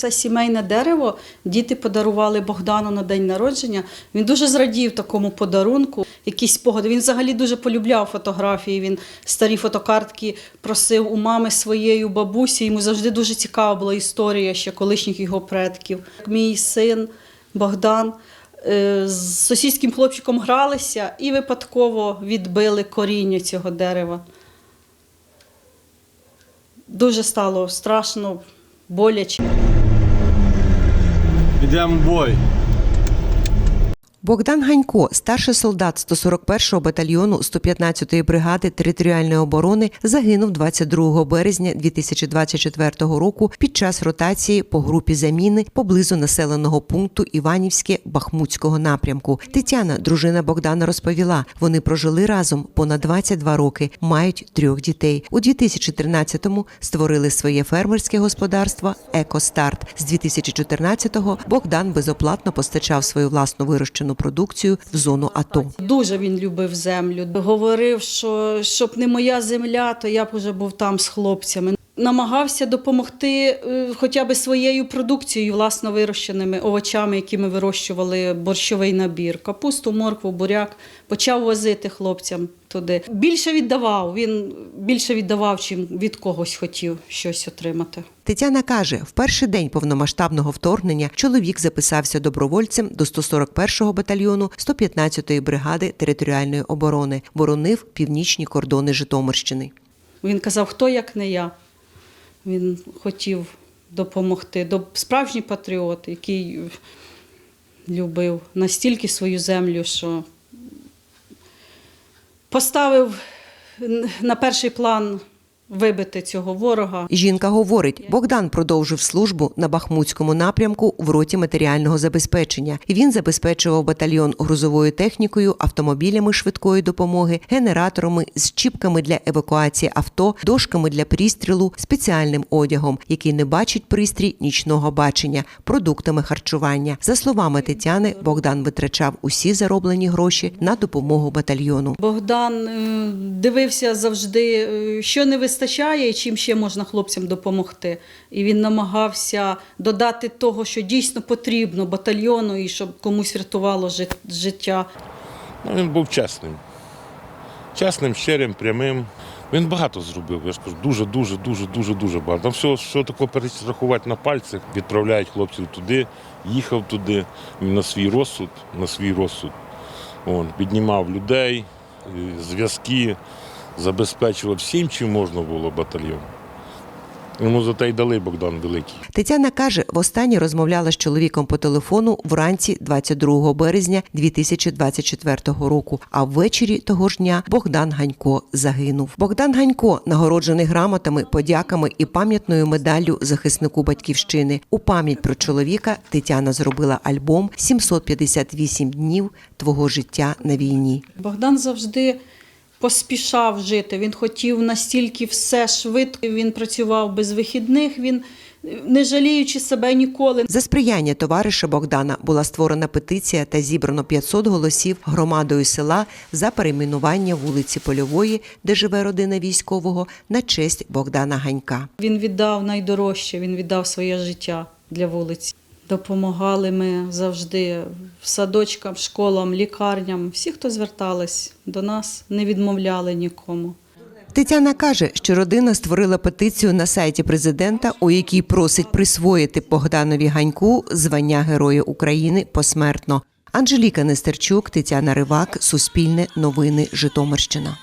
Це сімейне дерево. Діти подарували Богдану на день народження. Він дуже зрадів такому подарунку. Якісь спогади. Він взагалі дуже полюбляв фотографії. Він старі фотокартки просив у мами своєї, у бабусі. Йому завжди дуже цікава була історія ще колишніх його предків. Мій син Богдан е, з сусідським хлопчиком гралися і випадково відбили коріння цього дерева. Дуже стало страшно, боляче. Йдемо в бой. Богдан Ганько, старший солдат 141-го батальйону 115-ї бригади територіальної оборони, загинув 22 березня 2024 року під час ротації по групі заміни поблизу населеного пункту Іванівське Бахмутського напрямку. Тетяна, дружина Богдана, розповіла, вони прожили разом понад 22 роки, мають трьох дітей. У 2013-му створили своє фермерське господарство Екостарт. З 2014-го Богдан безоплатно постачав свою власну вирощену продукцію в зону АТО. Дуже він любив землю. Говорив, що щоб не моя земля, то я б уже був там з хлопцями. Намагався допомогти е, хоча б своєю продукцією, власно вирощеними овочами, які ми вирощували, борщовий набір, капусту, моркву, буряк. Почав возити хлопцям туди. Більше віддавав. Він більше віддавав, чим від когось хотів щось отримати. Тетяна каже, в перший день повномасштабного вторгнення чоловік записався добровольцем до 141-го батальйону 115-ї бригади територіальної оборони, боронив північні кордони Житомирщини. Він казав, хто як не я. Він хотів допомогти. До- Справжній патріот, який любив настільки свою землю, що поставив на перший план вибити цього ворога. Жінка говорить, Богдан продовжив службу на Бахмутському напрямку в роті матеріального забезпечення. Він забезпечував батальйон грузовою технікою, автомобілями швидкої допомоги, генераторами, з чіпками для евакуації авто, дошками для пристрілу, спеціальним одягом, який не бачить пристрій нічного бачення, продуктами харчування. За словами Тетяни, Богдан витрачав усі зароблені гроші на допомогу батальйону. Богдан е, дивився завжди, е, що не вистачає і чим ще можна хлопцям допомогти. І він намагався додати того, що дійсно потрібно батальйону і щоб комусь врятувало жит- життя. Ну, він був чесним. Чесним, щирим, прямим. Він багато зробив, я ж кажу, дуже, дуже, дуже, дуже, дуже багато. Там все, що таке перерахувати на пальцях, відправляють хлопців туди, їхав туди на свій розсуд, на свій розсуд. Он, піднімав людей, е, зв'язки, забезпечував всім, чим можна було батальйон. Йому за те й дали Богдан Великий. Тетяна каже, востаннє розмовляла з чоловіком по телефону вранці 22 березня 2024 року. А ввечері того ж дня Богдан Ганько загинув. Богдан Ганько нагороджений грамотами, подяками і пам'ятною медаллю захиснику батьківщини. У пам'ять про чоловіка Тетяна зробила альбом «758 днів твого життя на війні. Богдан завжди поспішав жити. Він хотів настільки все швидко. Він працював без вихідних. Він не жаліючи себе ніколи. За сприяння товариша Богдана була створена петиція та зібрано 500 голосів громадою села за перейменування вулиці Польової, де живе родина військового, на честь Богдана Ганька. Він віддав найдорожче, він віддав своє життя для вулиці. Допомагали ми завжди садочкам, школам, лікарням. Всі, хто звертались до нас, не відмовляли нікому. Тетяна каже, що родина створила петицію на сайті президента, у якій просить присвоїти Богданові Ганьку звання Героя України посмертно. Анжеліка Нестерчук, Тетяна Ривак, Суспільне новини, Житомирщина.